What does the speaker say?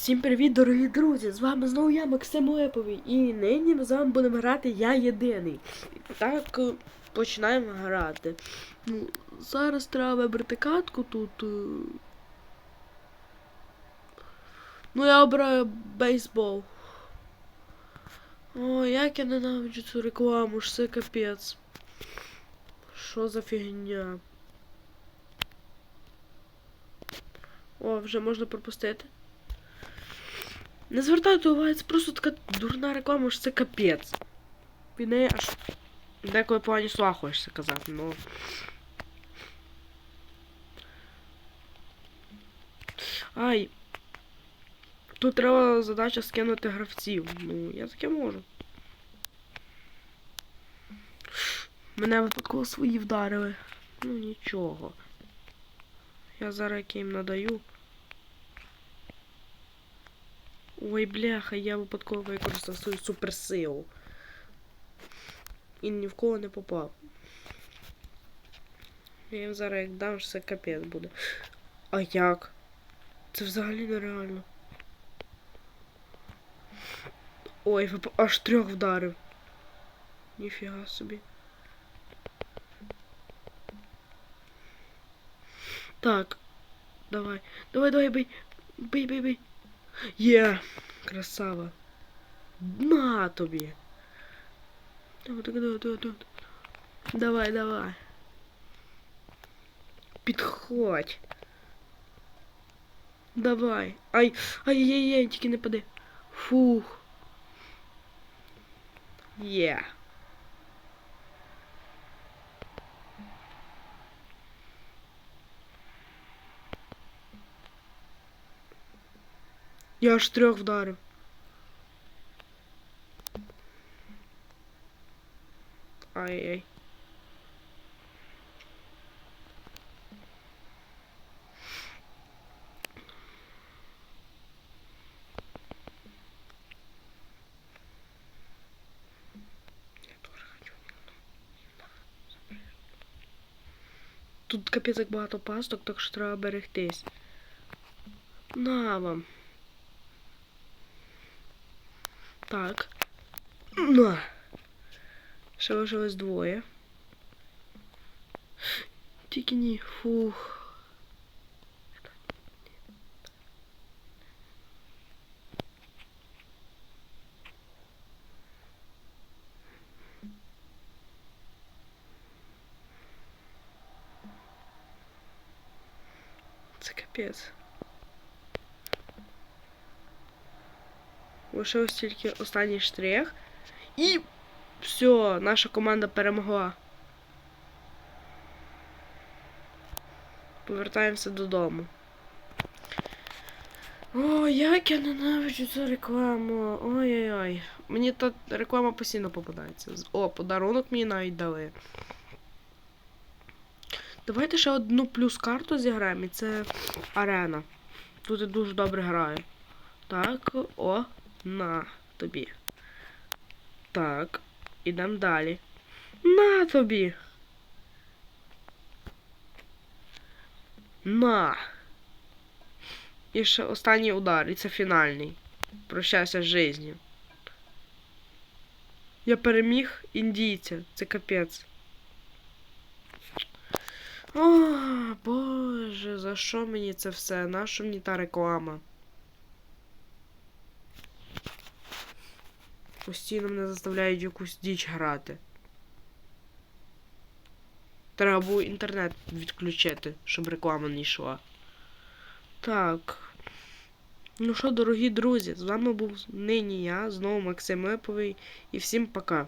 Всім привіт, дорогі друзі! З вами знову я, Максим Леповий, і нині ми з вами будемо грати Я єдиний. Так, е, починаємо грати. Ну, зараз треба вибрати катку тут. е. Ну, я обираю бейсбол. О, як я ненавиджу цю рекламу, ж це капець. Що за фігня? О, вже можна пропустити. Не звертайте уваги, це просто така дурна реклама, що це капець. Від неї аж деколи погані слова хочеться казати, ну. Ай. Тут треба задача скинути гравців. Ну, я таке можу. Мене випадково свої вдарили. Ну нічого. Я зараз їм надаю. Ой, бляха, я випадково використав свою суперсилу. І ні в кого не попав. Я їм зараз як дам, що капець буде. А як? Це взагалі нереально. Ой, аж трьох вдарив. Ніфіга собі. Так. Давай. Давай, давай, бий. Бий, бий, бий. Є! Красава. На тобі. Давай, давай, давай, давай, давай. Давай, давай. Підходь. Давай. Ай, ай-яй-яй, тільки не пади. Фух. Є. Я аж трьох вдарив. Ай-яй. Тут капець як багато пасток, так що треба берегтись. На вам. Так. На. Ще лишилось двоє. Тільки ні. Фух. Це капець. Лишилось тільки останній штрих. І все, наша команда перемогла. Повертаємося додому. О, як я ненавиджу цю рекламу. Ой-ой-ой. Мені та реклама постійно попадається. О, подарунок мені навіть дали. Давайте ще одну плюс карту зіграємо, і це арена. Тут я дуже добре граю. Так, о, на тобі. Так, ідемо далі. На тобі. На. І ще останній удар, і це фінальний. Прощайся з життю. Я переміг індійця. Це капець. О, Боже, за що мені це все? Нащо мені та реклама? Постійно мене заставляють якусь діч грати. Треба було інтернет відключити, щоб реклама не йшла. Так. Ну що, дорогі друзі, з вами був нині я, знову Максим Леповий, і всім пока.